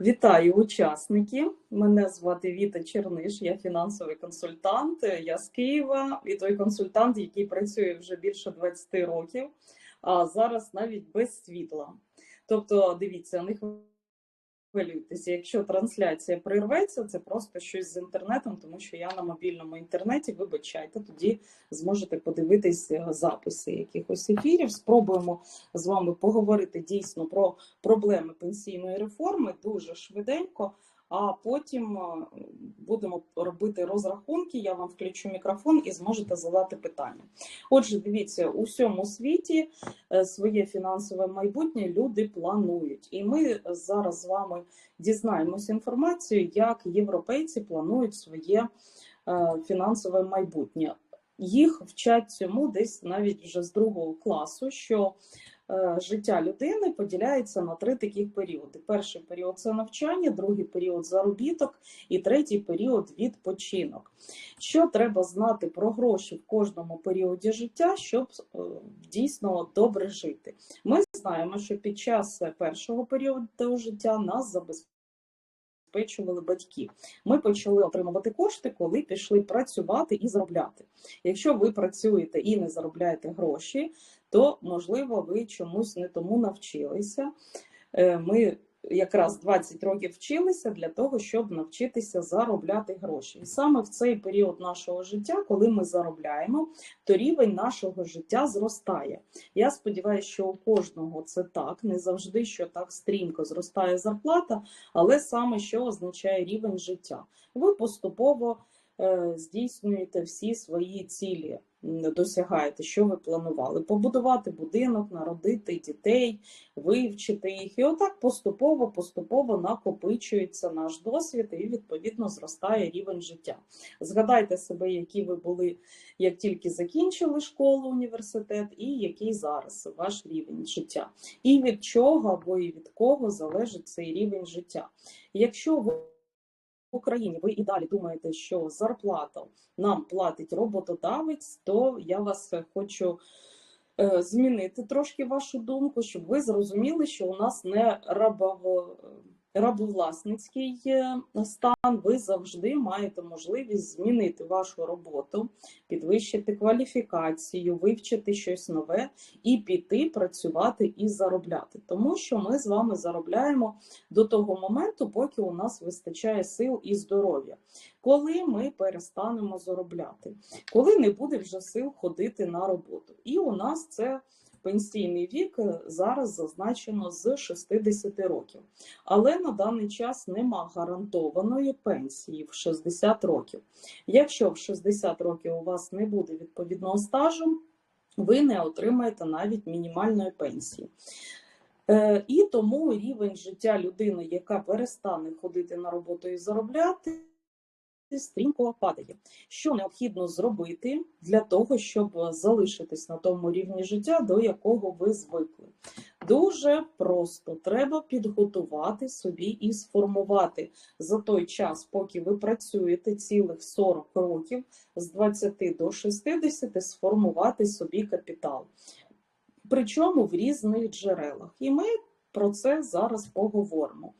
Вітаю учасники. Мене звати Віта Черниш, я фінансовий консультант. Я з Києва і той консультант, який працює вже більше 20 років, а зараз навіть без світла. Тобто, дивіться, не хвилюйтеся, якщо трансляція прирветься, це просто щось з інтернетом, тому що я на мобільному інтернеті, вибачайте, тоді зможете подивитись е, записи якихось ефірів. Спробуємо з вами поговорити дійсно про проблеми пенсійної реформи дуже швиденько. А потім е, будемо робити розрахунки. Я вам включу мікрофон і зможете задати питання. Отже, дивіться, у всьому світі е, своє фінансове майбутнє люди планують, і ми зараз з вами дізнаємося інформацію, як європейці планують своє е, фінансове майбутнє. Їх вчать цьому десь навіть вже з другого класу. що життя людини поділяється на три таких періоди: перший період це навчання, другий період заробіток і третій період відпочинок. Що треба знати про гроші в кожному періоді життя, щоб е, дійсно добре жити? Ми знаємо, що під час першого періоду життя нас забезпечує забезпечували батьки. Ми почали отримувати кошти, коли пішли працювати і заробляти. Якщо ви працюєте і не заробляєте гроші, то можливо ви чомусь не тому навчилися. Е, ми якраз 20 років вчилися для того, щоб навчитися заробляти гроші. І саме в цей період нашого життя, коли ми заробляємо, то рівень нашого життя зростає. Я сподіваюся, що у кожного це так, не завжди що так стрімко зростає зарплата, але саме що означає рівень життя. Ви поступово здійснюєте всі свої цілі досягаєте, що ви планували? Побудувати будинок, народити дітей, вивчити їх. І отак поступово-поступово накопичується наш досвід і, відповідно, зростає рівень життя. Згадайте себе, які ви були, як тільки закінчили школу, університет, і який зараз ваш рівень життя. І від чого або і від кого залежить цей рівень життя. Якщо ви Україні. Ви і далі думаєте, що зарплату нам платить роботодавець, то я вас хочу е, змінити трошки вашу думку, щоб ви зрозуміли, що у нас не рабово рабовласницький е, стан, ви завжди маєте можливість змінити вашу роботу, підвищити кваліфікацію, вивчити щось нове і піти працювати і заробляти. Тому що ми з вами заробляємо до того моменту, поки у нас вистачає сил і здоров'я. Коли ми перестанемо заробляти, коли не буде вже сил ходити на роботу. І у нас це пенсійний вік е, зараз зазначено з 60 років, але на даний час нема гарантованої пенсії в 60 років. Якщо в 60 років у вас не буде відповідного стажу, ви не отримаєте навіть мінімальної пенсії. Е, і тому рівень життя людини, яка перестане ходити на роботу і заробляти стрімко падає. Що необхідно зробити для того, щоб залишитись на тому рівні життя, до якого ви звикли? Дуже просто треба підготувати собі і сформувати за той час, поки ви працюєте цілих 40 років з 20 до 60, сформувати собі капітал. Причому в різних джерелах. І ми про це зараз поговоримо.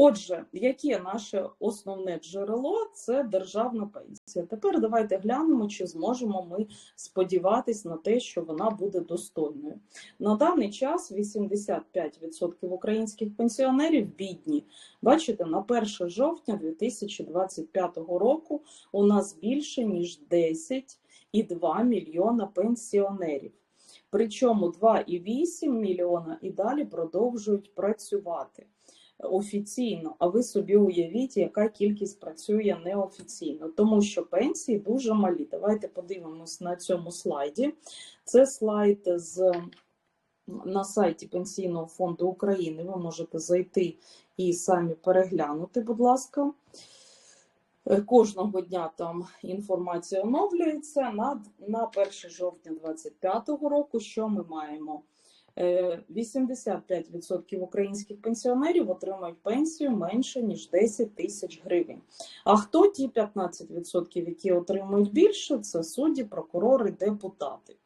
Отже, яке наше основне джерело це державна пенсія. Тепер давайте глянемо, чи зможемо ми сподіватись на те, що вона буде достойною. На даний час 85% українських пенсіонерів бідні. Бачите, на 1 жовтня 2025 року у нас більше ніж 10,2 мільйона пенсіонерів. Причому 2,8 мільйона і далі продовжують працювати офіційно, а ви собі уявіть, яка кількість працює неофіційно, тому що пенсії дуже малі. Давайте подивимось на цьому слайді. Це слайд з на сайті Пенсійного фонду України. Ви можете зайти і самі переглянути, будь ласка. Кожного дня там інформація оновлюється на на 1 жовтня 2025 року. Що ми маємо? 85% е, українських пенсіонерів отримують пенсію менше ніж 10 тисяч гривень. А хто ті 15%, які отримують більше, це судді, прокурори, депутати.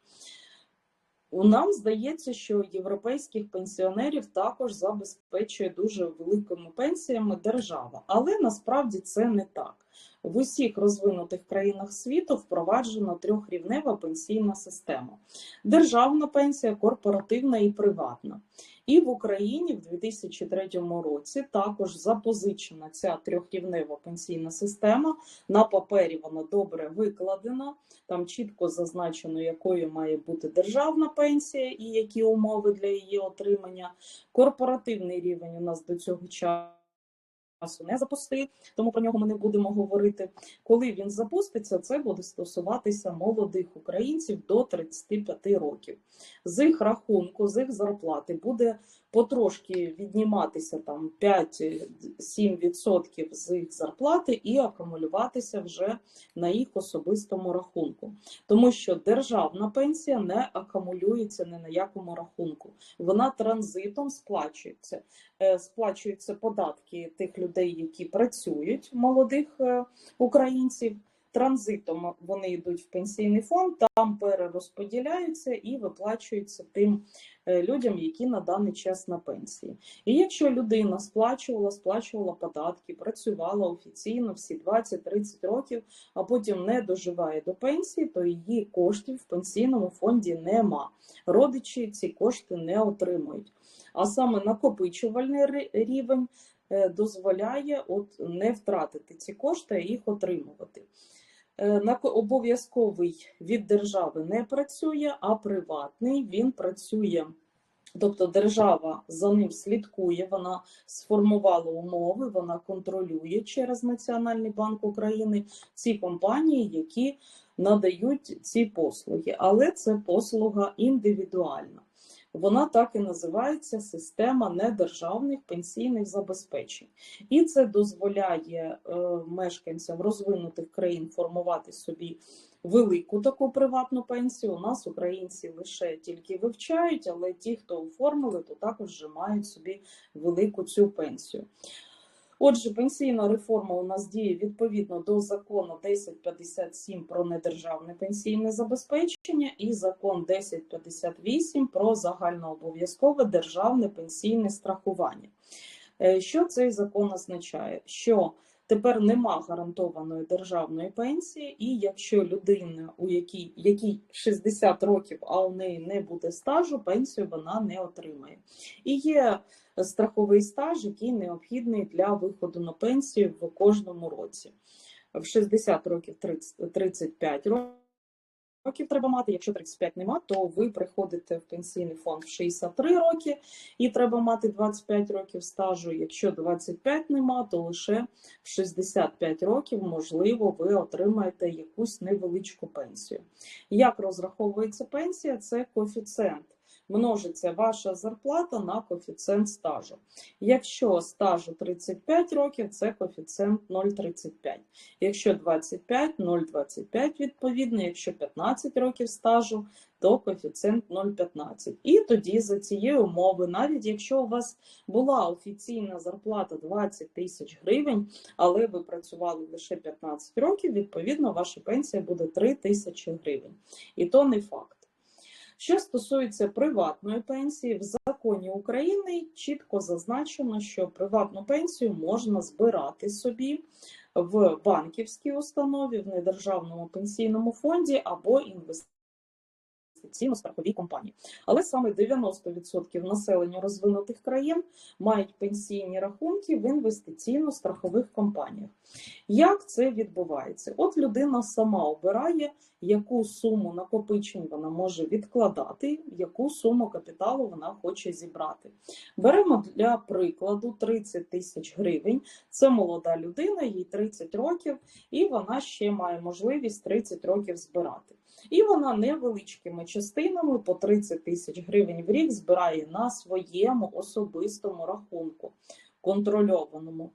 У нам здається, що європейських пенсіонерів також забезпечує дуже великими пенсіями держава, але насправді це не так. В усіх розвинутих країнах світу впроваджена трьохрівнева пенсійна система: державна пенсія, корпоративна і приватна. І в Україні в 2003 році також запозичена ця трьохрівнева пенсійна система. На папері вона добре викладена. Там чітко зазначено, якою має бути державна пенсія і які умови для її отримання. Корпоративний рівень у нас до цього часу не запустив, тому про нього ми не будемо говорити. Коли він запуститься, це буде стосуватися молодих українців до 35 років. З їх рахунку, з їх зарплати буде потрошки відніматися там 5-7% з їх зарплати і акумулюватися вже на їх особистому рахунку. Тому що державна пенсія не акумулюється ні на якому рахунку. Вона транзитом сплачується. Е, Сплачуються податки тих людей, які працюють, молодих е, українців. Транзитом вони йдуть в пенсійний фонд, там перерозподіляються і виплачуються тим е, людям, які на даний час на пенсії. І якщо людина сплачувала, сплачувала податки, працювала офіційно всі 20-30 років, а потім не доживає до пенсії, то її коштів в пенсійному фонді нема. Родичі ці кошти не отримують. А саме накопичувальний рівень дозволяє от не втратити ці кошти, а їх отримувати. Е, нако- Обов'язковий від держави не працює, а приватний він працює. Тобто держава за ним слідкує, вона сформувала умови, вона контролює через Національний банк України ці компанії, які надають ці послуги. Але це послуга індивідуальна. Вона так і називається система недержавних пенсійних забезпечень. І це дозволяє е, мешканцям розвинутих країн формувати собі велику таку приватну пенсію. У нас українці лише тільки вивчають, але ті, хто оформили, то також вже мають собі велику цю пенсію. Отже, пенсійна реформа у нас діє відповідно до закону 1057 про недержавне пенсійне забезпечення і закон 1058 про загальнообов'язкове державне пенсійне страхування. Е, Що цей закон означає? Що тепер нема гарантованої державної пенсії, і якщо людина, у якій, якій 60 років, а у неї не буде стажу, пенсію вона не отримає. І є страховий стаж, який необхідний для виходу на пенсію в кожному році. В 60 років 30, 35 років треба мати. Якщо 35 нема, то ви приходите в пенсійний фонд в 63 роки і треба мати 25 років стажу. Якщо 25 нема, то лише в 65 років, можливо, ви отримаєте якусь невеличку пенсію. Як розраховується пенсія? Це коефіцієнт. Множиться ваша зарплата на коефіцієнт стажу. Якщо стажу 35 років, це коефіцієнт 0,35. Якщо 25, 0,25 відповідно. Якщо 15 років стажу, то коефіцієнт 0,15. І тоді за цієї умови, навіть якщо у вас була офіційна зарплата 20 тисяч гривень, але ви працювали лише 15 років, відповідно, ваша пенсія буде 3 тисячі гривень. І то не факт. Що стосується приватної пенсії, в законі України чітко зазначено, що приватну пенсію можна збирати собі в банківській установі, в недержавному пенсійному фонді або інвестиційно-страховій компанії. Але саме 90% населення розвинутих країн мають пенсійні рахунки в інвестиційно-страхових компаніях. Як це відбувається? От людина сама обирає, яку суму накопичень вона може відкладати, яку суму капіталу вона хоче зібрати. Беремо для прикладу 30 тисяч гривень. Це молода людина, їй 30 років, і вона ще має можливість 30 років збирати. І вона невеличкими частинами по 30 тисяч гривень в рік збирає на своєму особистому рахунку, контрольованому.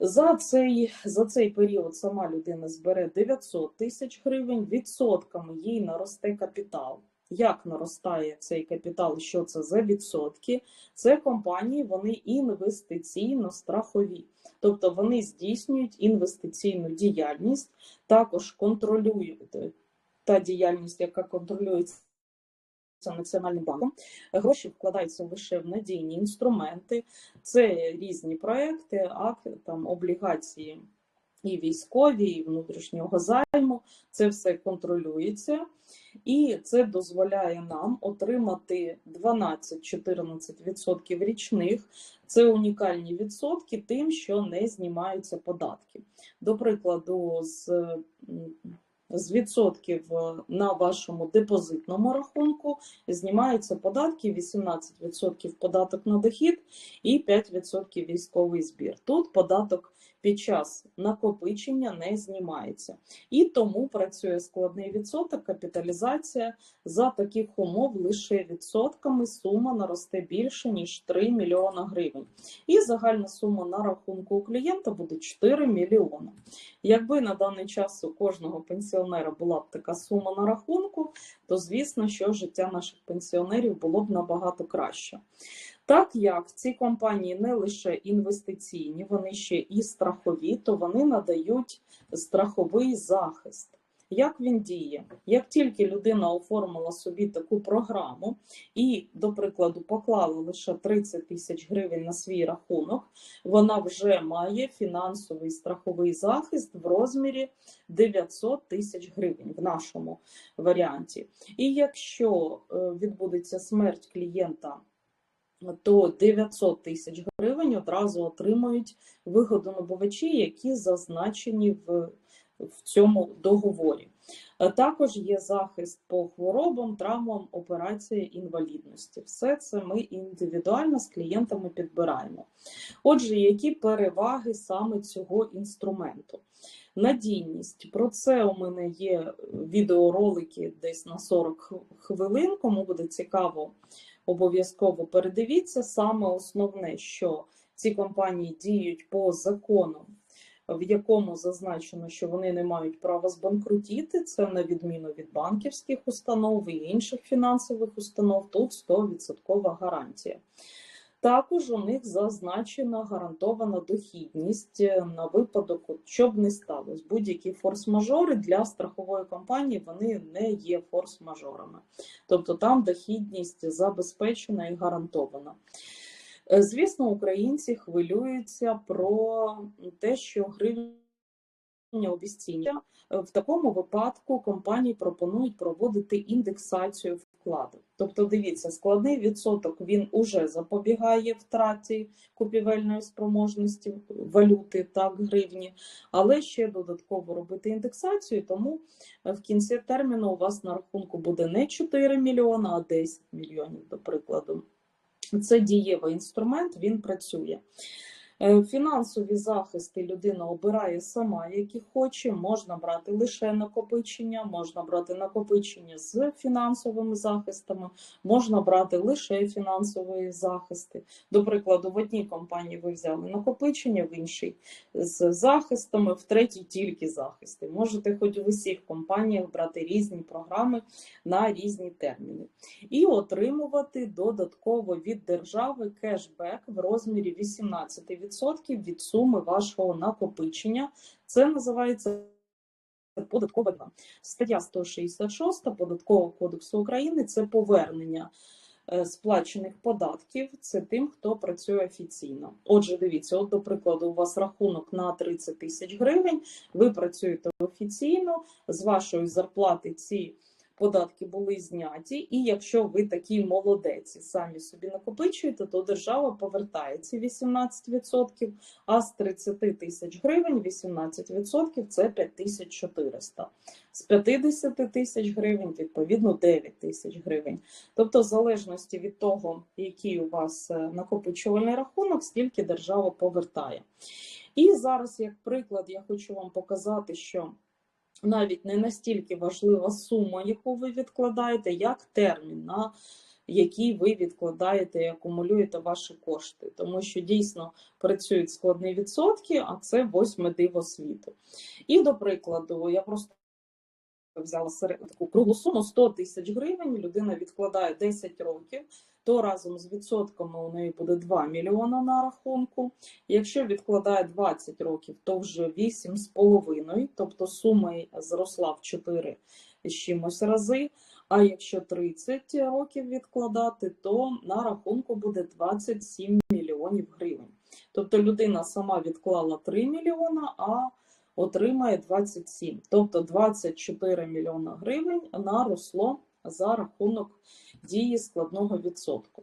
За цей, за цей період сама людина збере 900 тисяч гривень, відсотками їй наросте капітал. Як наростає цей капітал? Що це за відсотки? Це компанії, вони інвестиційно-страхові, тобто вони здійснюють інвестиційну діяльність, також контролюють та діяльність, яка контролюється Національним банком. Гроші вкладаються лише в надійні інструменти, це різні проекти, акти, там облігації і військові, і внутрішнього займу. Це все контролюється, і це дозволяє нам отримати 12-14% річних. Це унікальні відсотки, тим, що не знімаються податки. До прикладу, з з відсотків е, на вашому депозитному рахунку знімаються податки 18% податок на дохід і 5% військовий збір. Тут податок під час накопичення не знімається. І тому працює складний відсоток, капіталізація за таких умов лише відсотками сума наросте більше ніж 3 мільйона гривень. І загальна сума на рахунку у клієнта буде 4 мільйони. Якби на даний час у кожного пенсіонера була б така сума на рахунку, то звісно, що життя наших пенсіонерів було б набагато краще. Так як ці компанії не лише інвестиційні, вони ще і страхові, то вони надають страховий захист. Як він діє? Як тільки людина оформила собі таку програму і, до прикладу, поклала лише 30 тисяч гривень на свій рахунок, вона вже має фінансовий страховий захист в розмірі 900 тисяч гривень в нашому варіанті. І якщо е, відбудеться смерть клієнта, то 900 тисяч гривень одразу отримають вигодонабувачі, які зазначені в, в цьому договорі. Е, Також є захист по хворобам, травмам, операції інвалідності. Все це ми індивідуально з клієнтами підбираємо. Отже, які переваги саме цього інструменту? Надійність. Про це у мене є відеоролики десь на 40 хвилин. Кому буде цікаво, обов'язково передивіться. Саме основне, що ці компанії діють по закону, в якому зазначено, що вони не мають права збанкрутіти. Це на відміну від банківських установ і інших фінансових установ. Тут 100% гарантія. Також у них зазначена гарантована дохідність е, на випадок, що б не сталося. Будь-які форс-мажори для страхової компанії вони не є форс-мажорами. Тобто там дохідність забезпечена і гарантована. Е, Звісно, українці хвилюються про те, що гривня обіціння. В такому випадку компанії пропонують проводити індексацію вкладу. Тобто, дивіться, складний відсоток він уже запобігає втраті купівельної спроможності валюти так гривні, але ще додатково робити індексацію, тому в кінці терміну у вас на рахунку буде не 4 мільйона, а 10 мільйонів, до прикладу. Це дієвий інструмент, він працює. Е, Фінансові захисти людина обирає сама, які хоче. Можна брати лише накопичення, можна брати накопичення з фінансовими захистами, можна брати лише фінансові захисти. До прикладу, в одній компанії ви взяли накопичення, в іншій з захистами, в третій тільки захисти. Можете хоч в усіх компаніях брати різні програми на різні терміни і отримувати додатково від держави кешбек в розмірі 18% від суми вашого накопичення. Це називається податкова 2. Стаття 166 Податкового кодексу України це повернення е, сплачених податків. Це тим, хто працює офіційно. Отже, дивіться, от, до прикладу, у вас рахунок на 30 тисяч гривень, ви працюєте офіційно, з вашої зарплати ці податки були зняті, і якщо ви такий молодець самі собі накопичуєте, то держава повертає ці 18%, а з 30 тисяч гривень 18% це 5400. З 50 тисяч гривень, відповідно, 9 тисяч гривень. Тобто, в залежності від того, який у вас е, накопичувальний рахунок, стільки держава повертає. І зараз, як приклад, я хочу вам показати, що навіть не настільки важлива сума, яку ви відкладаєте, як термін, на який ви відкладаєте і акумулюєте ваші кошти. Тому що дійсно працюють складні відсотки, а це восьме диво світу. І, до прикладу, я просто взяла серед- таку круглу суму 100 тисяч гривень, людина відкладає 10 років, то разом з відсотками у неї буде 2 мільйона на рахунку. Якщо відкладає 20 років, то вже 8,5, тобто сума зросла в 4 з чимось рази. А якщо 30 років відкладати, то на рахунку буде 27 мільйонів гривень. Тобто людина сама відклала 3 мільйона, а отримає 27. Тобто 24 мільйона гривень наросло за рахунок дії складного відсотку.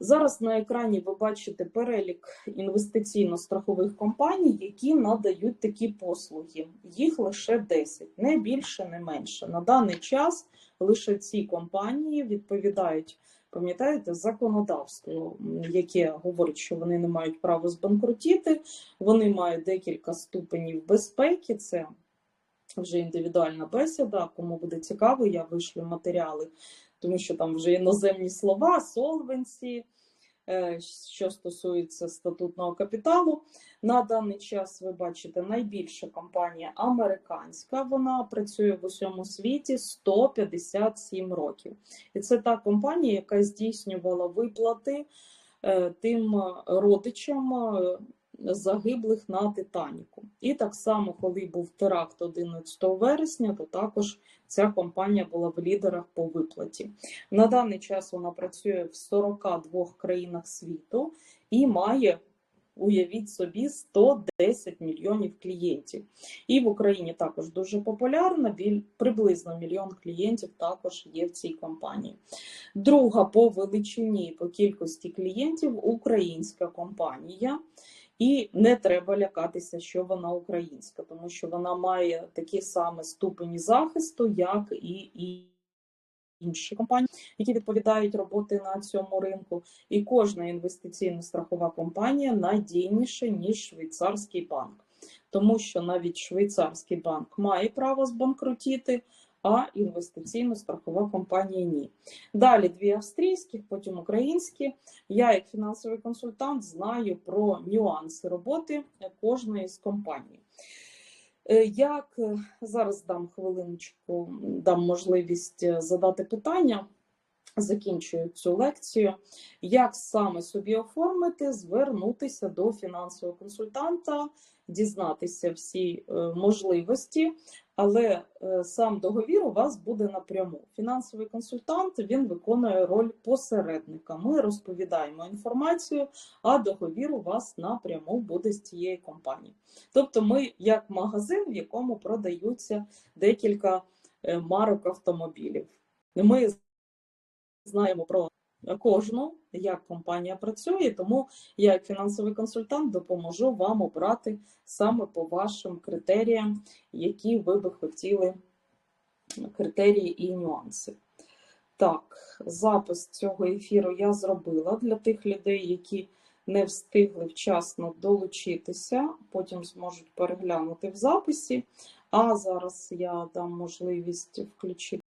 Зараз на екрані ви бачите перелік інвестиційно-страхових компаній, які надають такі послуги. Їх лише 10, не більше, не менше. На даний час лише ці компанії відповідають, пам'ятаєте, законодавству, яке говорить, що вони не мають права збанкрутіти, вони мають декілька ступенів безпеки. Це вже індивідуальна бесіда. Кому буде цікаво, я вишлю матеріали, тому що там вже іноземні слова, солвенсі, е, що стосується статутного капіталу. На даний час ви бачите найбільша компанія американська. Вона працює в усьому світі 157 років. І це та компанія, яка здійснювала виплати е, тим родичам е, загиблих на Титаніку. І так само, коли був теракт 11 вересня, то також ця компанія була в лідерах по виплаті. На даний час вона працює в 42 країнах світу і має. Уявіть собі 110 мільйонів клієнтів. І в Україні також дуже популярна, приблизно мільйон клієнтів також є в цій компанії. Друга по величині, по кількості клієнтів українська компанія. І не треба лякатися, що вона українська, тому що вона має такі самі ступені захисту, як і, і інші компанії, які відповідають роботи на цьому ринку. І кожна інвестиційна страхова компанія надійніша, ніж швейцарський банк, тому що навіть швейцарський банк має право збанкрутіти, а інвестиційно-страхова компанія ні. Далі дві австрійських, потім українські. Я, як фінансовий консультант, знаю про нюанси роботи кожної з компаній. Е, Як е, зараз дам хвилиночку, дам можливість е, задати питання, закінчую цю лекцію. Як саме собі оформити, звернутися до фінансового консультанта, дізнатися всі е, можливості, але е, сам договір у вас буде напряму. Фінансовий консультант він виконує роль посередника. Ми розповідаємо інформацію, а договір у вас напряму буде з цієї компанії. Тобто, ми як магазин, в якому продаються декілька е, марок автомобілів. Ми знаємо про кожну, як компанія працює, тому я, як фінансовий консультант, допоможу вам обрати саме по вашим критеріям, які ви би хотіли критерії і нюанси. Так, запис цього ефіру я зробила для тих людей, які не встигли вчасно долучитися, потім зможуть переглянути в записі. А зараз я дам можливість включити.